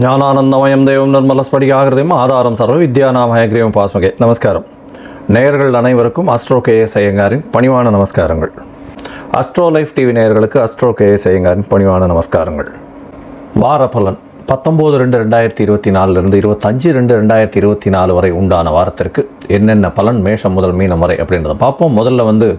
ஞானானந்தமயம் தெய்வம் நிர்மலஸ்படிகாகிருதம் ஆதாரம் சர்வ வித்யாநாமயக்ரீவம் பாஸ்மகே. நமஸ்காரம். நேயர்கள் அனைவருக்கும் அஸ்ட்ரோ கேஎஸ் ஐயங்காரின் பணிவான நமஸ்காரங்கள். அஸ்ட்ரோ லைஃப் டிவி நேயர்களுக்கு அஸ்ட்ரோ கேஎஸ் ஐயங்காரின் பணிவான நமஸ்காரங்கள். வார பலன் பத்தொம்போது ரெண்டு ரெண்டாயிரத்தி இருபத்தி நாலுலேருந்து இருபத்தஞ்சு ரெண்டு ரெண்டாயிரத்தி இருபத்தி நாலு வரை உண்டான வாரத்திற்கு என்னென்ன பலன் மேஷம் முதல் மீனம் வரை அப்படின்றத பார்ப்போம். முதல்ல வந்து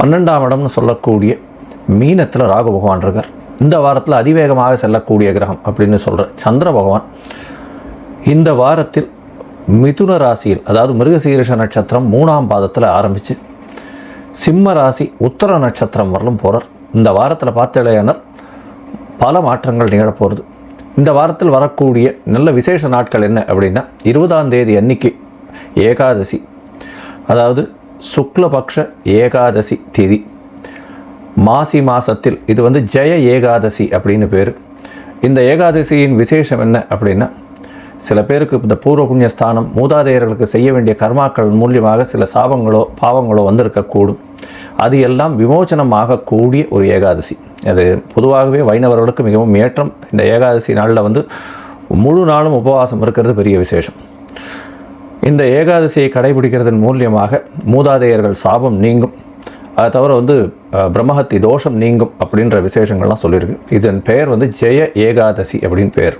பன்னெண்டாம் இடம்னு சொல்லக்கூடிய மீனத்தில் ராகு பகவான் இருக்கார். இந்த வாரத்தில் அதிவேகமாக செல்லக்கூடிய கிரகம் அப்படின்னு சொல்கிற சந்திர பகவான் இந்த வாரத்தில் மிதுன ராசியில் அதாவது மிருகசீரிஷ நட்சத்திரம் மூணாம் பாதத்தில் ஆரம்பித்து சிம்ம ராசி உத்தர நட்சத்திரம் வரலும் போகிறார் இந்த வாரத்தில் பார்த்தலையானால் பல மாற்றங்கள் நிகழப்போகிறது இந்த வாரத்தில் வரக்கூடிய நல்ல விசேஷ நாட்கள் என்ன அப்படின்னா இருபதாம் தேதி அன்னைக்கு ஏகாதசி. அதாவது சுக்லபக்ஷ ஏகாதசி திதி. மாசி மாசத்தில் இது வந்து ஜெய ஏகாதசி அப்படின்னு பேர். இந்த ஏகாதசியின் விசேஷம் என்ன அப்படின்னா சில பேருக்கு இந்த பூர்வ புண்ணிய ஸ்தானம் மூதாதையர்களுக்கு செய்ய வேண்டிய கர்மாக்கள் மூலியமாக சில சாபங்களோ பாவங்களோ வந்திருக்கக்கூடும். அது எல்லாம் விமோச்சனம் ஆகக்கூடிய ஒரு ஏகாதசி. அது பொதுவாகவே வைணவர்களுக்கு மிகவும் ஏற்றம். இந்த ஏகாதசி நாளில் வந்து முழு நாளும் உபவாசம் இருக்கிறது பெரிய விசேஷம். இந்த ஏகாதசியை கடைபிடிக்கிறதன் மூலியமாக மூதாதையர்கள் சாபம் நீங்கும். அதை தவிர வந்து பிரம்மஹத்தி தோஷம் நீங்கும் அப்படின்ற விசேஷங்கள்லாம் சொல்லியிருக்கு. இதன் பெயர் வந்து ஜெய ஏகாதசி அப்படின்னு பெயர்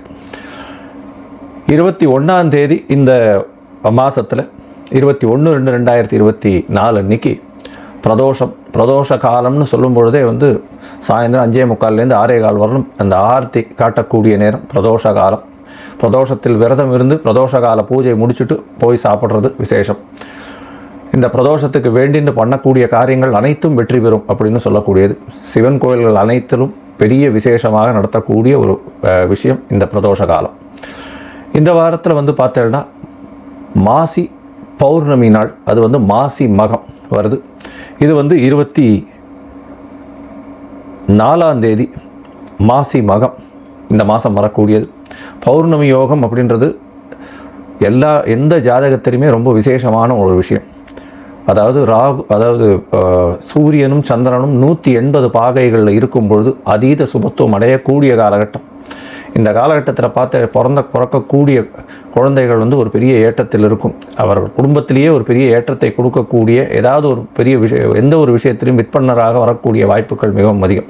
இருபத்தி ஒன்றாம் தேதி இந்த மாதத்தில் இருபத்தி ஒன்று ரெண்டு ரெண்டாயிரத்தி இருபத்தி நாலு அன்னைக்கு பிரதோஷம் பிரதோஷ காலம்னு சொல்லும் பொழுதே வந்து சாயந்தரம் அஞ்சே முக்கால்லேருந்து ஆறே கால் வரலும் அந்த ஆர்த்தி காட்டக்கூடிய நேரம் பிரதோஷ காலம். பிரதோஷத்தில் விரதம் இருந்து பிரதோஷ கால பூஜை முடிச்சுட்டு போய் சாப்பிட்றது விசேஷம். இந்த பிரதோஷத்துக்கு வேண்டின்னு பண்ணக்கூடிய காரியங்கள் அனைத்தும் வெற்றி பெறும் அப்படின்னு சொல்லக்கூடியது. சிவன் கோயில்கள் அனைத்திலும் பெரிய விசேஷமாக நடத்தக்கூடிய ஒரு விஷயம் இந்த பிரதோஷ காலம் இந்த வாரத்தில் வந்து பார்த்தேன்னா மாசி பௌர்ணமி நாள் அது வந்து மாசி மகம் வருது. இது வந்து இருபத்தி நாலாம் தேதி மாசி மகம் இந்த மாதம் வரக்கூடியது. பௌர்ணமி யோகம் அப்படின்றது எல்லா எந்த ஜாதகத்திலையுமே ரொம்ப விசேஷமான ஒரு விஷயம். அதாவது ராகு அதாவது சூரியனும் சந்திரனும் நூற்றி எண்பது பாகைகளில் இருக்கும் பொழுது அதீத சுபத்துவம் அடையக்கூடிய காலகட்டம். இந்த காலகட்டத்தில் பார்த்து பிறந்த பிறக்கக்கூடிய குழந்தைகள் வந்து ஒரு பெரிய ஏற்றத்தில் இருக்கும். அவர்கள் குடும்பத்திலேயே ஒரு பெரிய ஏற்றத்தை கொடுக்கக்கூடிய ஏதாவது ஒரு பெரிய விஷயம் எந்த ஒரு விஷயத்திலையும் விற்பனராக வரக்கூடிய வாய்ப்புகள் மிகவும் அதிகம்.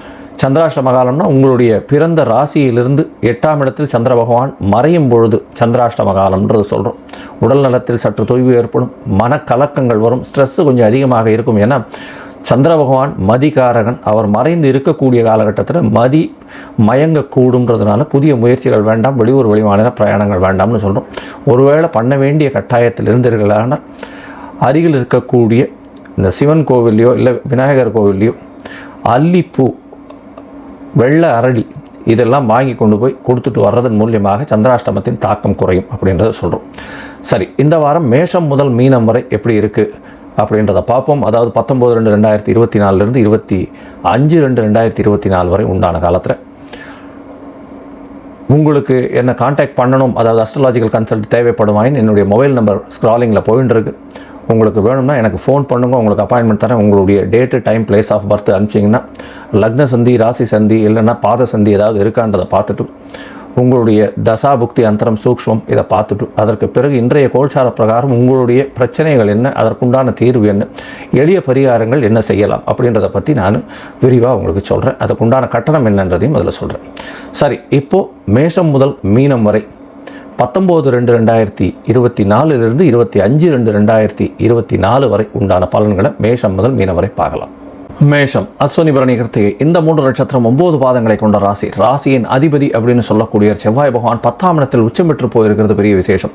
சந்திராஷ்டம காலம்னா உங்களுடைய பிறந்த ராசியிலிருந்து எட்டாம் இடத்தில் சந்திர பகவான் மறையும் பொழுது சந்திராஷ்டம காலம்ன்றது சொல்கிறோம் உடல் நலத்தில் சற்று தொய்வு ஏற்படும் மனக்கலக்கங்கள் வரும் ஸ்ட்ரெஸ்ஸு கொஞ்சம் அதிகமாக இருக்கும். ஏன்னா சந்திர பகவான் மதிகாரகன். அவர் மறைந்து இருக்கக்கூடிய காலகட்டத்தில் மதி மயங்கக்கூடுன்றதுனால புதிய முயற்சிகள் வேண்டாம் வெளியூர் வெளிமாநில பிரயாணங்கள் வேண்டாம்னு சொல்கிறோம் ஒருவேளை பண்ண வேண்டிய கட்டாயத்தில் இருந்தீர்களானால் அருகில் இருக்கக்கூடிய இந்த சிவன் கோவில்லையோ இல்லை விநாயகர் கோவில்லையோ அல்லிப்பூ வெள்ளை அரளி இதெல்லாம் வாங்கி கொண்டு போய் கொடுத்துட்டு வர்றதன் மூலியமாக சந்திராஷ்டமத்தின் தாக்கம் குறையும் அப்படின்றத சொல்கிறோம் சரி இந்த வாரம் மேஷம் முதல் மீனம் வரை எப்படி இருக்குது அப்படின்றத பார்ப்போம். அதாவது பத்தொம்போது ரெண்டு ரெண்டாயிரத்தி இருபத்தி நாலுலேருந்து இருபத்தி அஞ்சு ரெண்டு ரெண்டாயிரத்தி இருபத்தி நாலு வரை உண்டான காலத்தில். உங்களுக்கு என்ன காண்டாக்ட் பண்ணணும் அதாவது அஸ்ட்ராலாஜிக்கல் கன்சல்ட் தேவைப்படுமாயின் என்னுடைய மொபைல் நம்பர் ஸ்க்ராலிங்கில் போயின்னு இருக்குது உங்களுக்கு வேணும்னா எனக்கு ஃபோன் பண்ணுங்க உங்களுக்கு அப்பாயின்மெண்ட் தரேன். உங்களுடைய date time place of birth அனுப்பிச்சிங்கன்னா லக்ன சந்தி ராசி சந்தி இல்லைன்னா பாத சந்தி ஏதாவது இருக்கான்றதை பார்த்துட்டு உங்களுடைய தசா புக்தி அந்தரம் சூக்ஷ்மம் இதை பார்த்துட்டு அதற்கு பிறகு இன்றைய கோல்சார பிரகாரம் உங்களுடைய பிரச்சனைகள் என்ன அதற்குண்டான தீர்வு என்ன எளிய பரிகாரங்கள் என்ன செய்யலாம் அப்படின்றத பற்றி நான் விரிவாக உங்களுக்கு சொல்கிறேன் அதுக்குண்டான கட்டணம் என்னன்றதையும் அதில் சொல்கிறேன் சரி இப்போது மேஷம் முதல் மீனம் வரை பத்தொம்போது ரெண்டு ரெண்டாயிரத்தி இருபத்தி நாலுலேருந்து இருபத்தி அஞ்சு ரெண்டு ரெண்டாயிரத்தி இருபத்தி நாலு வரை உண்டான பலன்களை மேஷம் முதல் மீனவரை வரை பார்க்கலாம். மேஷம் அஸ்வனி பரணி கிருத்திகை இந்த மூன்று நட்சத்திரம் ஒன்பது பாதங்களை கொண்ட ராசி. ராசியின் அதிபதி அப்படின்னு சொல்லக்கூடிய செவ்வாய் பகவான் பத்தாம் இடத்தில் உச்சம் பெற்று போயிருக்கிறது பெரிய விசேஷம்.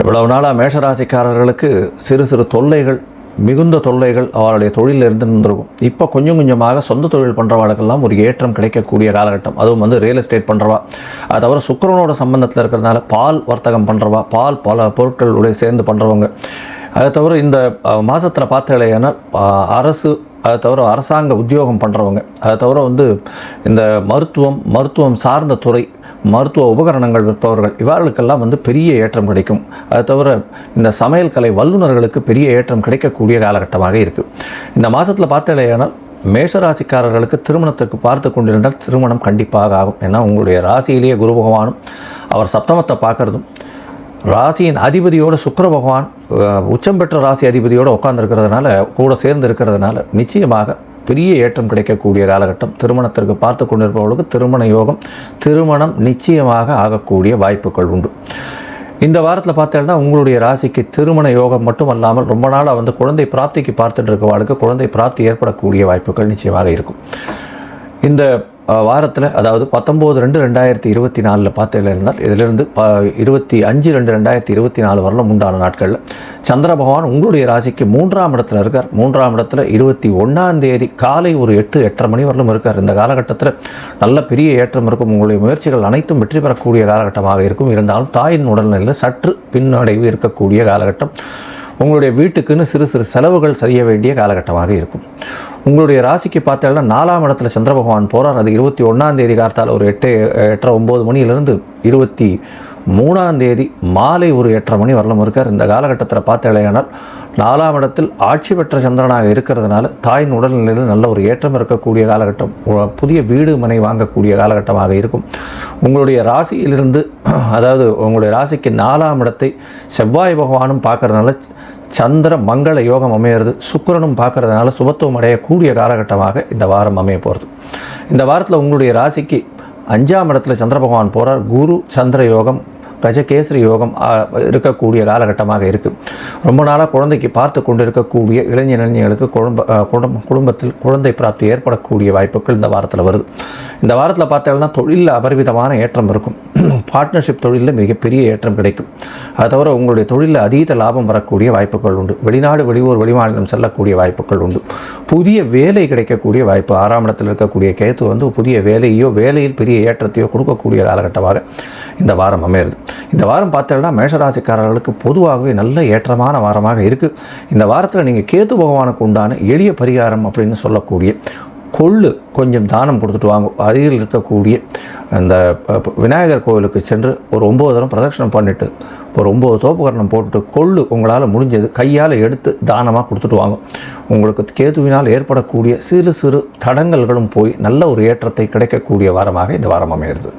இவ்வளவு நாளாக மேஷராசிக்காரர்களுக்கு சிறு சிறு தொல்லைகள் மிகுந்த தொல்லைகள் அவருடைய தொழிலில் இருந்து இருந்திருக்கும் இப்போ கொஞ்சம் கொஞ்சமாக சொந்த தொழில் பண்ணுறவாளுக்கெல்லாம் ஒரு ஏற்றம் கிடைக்கக்கூடிய காலகட்டம். அதுவும் வந்து ரியல் எஸ்டேட் பண்ணுறவா அது தவிர சுக்கரனோட சம்பந்தத்தில் இருக்கிறதுனால பால் வர்த்தகம் பண்ணுறவா பால் பல பொருட்களுடைய சேர்ந்து பண்ணுறவங்க அதை தவிர இந்த மாதத்தில் பார்த்தாலேயானால் அரசு அதை தவிர அரசாங்க உத்தியோகம் பண்ணுறவங்க அதை தவிர வந்து இந்த மருத்துவம் மருத்துவம் சார்ந்த துறை மருத்துவ உபகரணங்கள் விற்பவர்கள் இவர்களுக்கெல்லாம் வந்து பெரிய ஏற்றம் கிடைக்கும். அதை தவிர இந்த சமையல் கலை வல்லுநர்களுக்கு பெரிய ஏற்றம் கிடைக்கக்கூடிய காலகட்டமாக இருக்குது இந்த மாதத்தில் பார்த்தாலேயானால் மேஷராசிக்காரர்களுக்கு திருமணத்துக்கு பார்த்து கொண்டிருந்தால் திருமணம் கண்டிப்பாக ஆகும். ஏன்னா உங்களுடைய ராசியிலேயே குரு பகவானும் அவர் சப்தமத்தை பார்க்குறதும் ராசியின் அதிபதியோட சுக்கர பகவான் உச்சம் பெற்ற ராசி அதிபதியோடு உட்கார்ந்துருக்கிறதுனால கூட சேர்ந்து இருக்கிறதுனால நிச்சயமாக பெரிய ஏற்றம் கிடைக்கக்கூடிய காலகட்டம். திருமணத்திற்கு பார்த்து கொண்டிருப்பவர்களுக்கு திருமண யோகம் திருமணம் நிச்சயமாக ஆகக்கூடிய வாய்ப்புகள் உண்டு. இந்த வாரத்தில் பார்த்தீங்கன்னா உங்களுடைய ராசிக்கு திருமண யோகம் மட்டும் அல்லாமல் ரொம்ப நாளாக வந்து குழந்தை பிராப்திக்கு பார்த்துட்டு இருக்கவாளுக்கு குழந்தை பிராப்தி ஏற்படக்கூடிய வாய்ப்புகள் நிச்சயமாக இருக்கும். இந்த வாரத்தில் அதாவது பத்தொம்போது ரெண்டு ரெண்டாயிரத்தி இருபத்தி நாலில் பார்த்ததில் இருந்தால் இதிலிருந்து ப இருபத்தி அஞ்சு ரெண்டு ரெண்டாயிரத்தி இருபத்தி நாலு வரலும் உண்டான நாட்களில் சந்திர பகவான் உங்களுடைய ராசிக்கு மூன்றாம் இடத்துல இருக்கார். மூன்றாம் இடத்துல இருபத்தி ஒன்றாம் தேதி காலை ஒரு எட்டு எட்டரை மணி வரலும் இருக்கார். இந்த காலகட்டத்தில் நல்ல பெரிய ஏற்றம் இருக்கும். உங்களுடைய முயற்சிகள் அனைத்தும் வெற்றி பெறக்கூடிய காலகட்டமாக இருக்கும். இருந்தாலும் தாயின் உடல்நிலையில் சற்று பின்னடைவு இருக்கக்கூடிய காலகட்டம். உங்களுடைய வீட்டுக்குன்னு சிறு சிறு செலவுகள் செய்ய வேண்டிய காலகட்டமாக இருக்கும். உங்களுடைய ராசிக்கு பார்த்தீங்கன்னா நாலாம் இடத்துல சந்திர பகவான் போகிறார் அது இருபத்தி ஒன்றாம் தேதி காலத்தால் ஒரு எட்டு எட்டரை ஒம்பது மணியிலிருந்து இருபத்தி மூணாம் தேதி மாலை ஒரு எட்டரை மணி வரலும் இருக்கார். இந்த காலகட்டத்தில் பார்த்தேனால் நாலாம் இடத்தில் ஆட்சி பெற்ற சந்திரனாக இருக்கிறதுனால தாயின் உடல்நிலையில் நல்ல ஒரு ஏற்றம் இருக்கக்கூடிய காலகட்டம் புதிய வீடு மனை வாங்கக்கூடிய காலகட்டமாக இருக்கும். உங்களுடைய ராசியிலிருந்து அதாவது உங்களுடைய ராசிக்கு நாலாம் இடத்தை செவ்வாய் பகவானும் பார்க்கறதுனால சந்திர மங்கள யோகம் அமையிறது சுக்கிரனும் பார்க்கறதுனால சுபத்துவம் அடையக்கூடிய காலகட்டமாக இந்த வாரம் அமைய போகிறது இந்த வாரத்தில் உங்களுடைய ராசிக்கு அஞ்சாம் இடத்துல சந்திர பகவான் போகிறார் குரு சந்திர யோகம் கஜகேசரி யோகம் இருக்கக்கூடிய காலகட்டமாக இருக்குது ரொம்ப நாளாக குழந்தைக்கு பார்த்து கொண்டு இருக்கக்கூடிய இளைஞர் இளைஞர்களுக்கு குடும்ப குடும்ப குடும்பத்தில் குழந்தை பிராப்தி ஏற்படக்கூடிய வாய்ப்புகள் இந்த வாரத்தில் வருது. இந்த வாரத்தில் பார்த்தோம்னா தொழிலில் அபரிவிதமான ஏற்றம் இருக்கும். பார்ட்னர்ஷிப் தொழிலில் மிகப்பெரிய ஏற்றம் கிடைக்கும். அது தவிர உங்களுடைய தொழிலில் அதீத லாபம் வரக்கூடிய வாய்ப்புகள் உண்டு. வெளிநாடு வெளியூர் வெளிமாநிலம் செல்லக்கூடிய வாய்ப்புகள் உண்டு. புதிய வேலை கிடைக்கக்கூடிய வாய்ப்பு ஆறாம் இடத்தில் இருக்கக்கூடிய கேத்து வந்து புதிய வேலையோ வேலையில் பெரிய ஏற்றத்தையோ கொடுக்கக்கூடிய காலகட்டமாக இந்த வாரம் அமையிறது. இந்த வாரம் பார்த்தோம்னா மேஷராசிக்காரர்களுக்கு பொதுவாகவே நல்ல ஏற்றமான வாரமாக இருக்குது இந்த வாரத்தில் நீங்கள் கேத்து பகவானுக்கு உண்டான எளிய பரிகாரம் அப்படின்னு சொல்லக்கூடிய கொள்ளு கொஞ்சம் தானம் கொடுத்துட்டு வாங்க. அருகில் இருக்கக்கூடிய அந்த விநாயகர் கோவிலுக்கு சென்று ஒரு ஒம்பது தரம் பிரதட்சணம் பண்ணிவிட்டு ஒரு ஒம்பது தோப்புகரணம் போட்டுட்டு கொள்ளு உங்களால் முடிஞ்சது கையால் எடுத்து தானமாக கொடுத்துட்டு வாங்க. உங்களுக்கு கேதுவினால் ஏற்படக்கூடிய சிறு சிறு தடங்கல்களும் போய் நல்ல ஒரு ஏற்றத்தை கிடைக்கக்கூடிய வாரமாக இந்த வாரம் அமைகிறது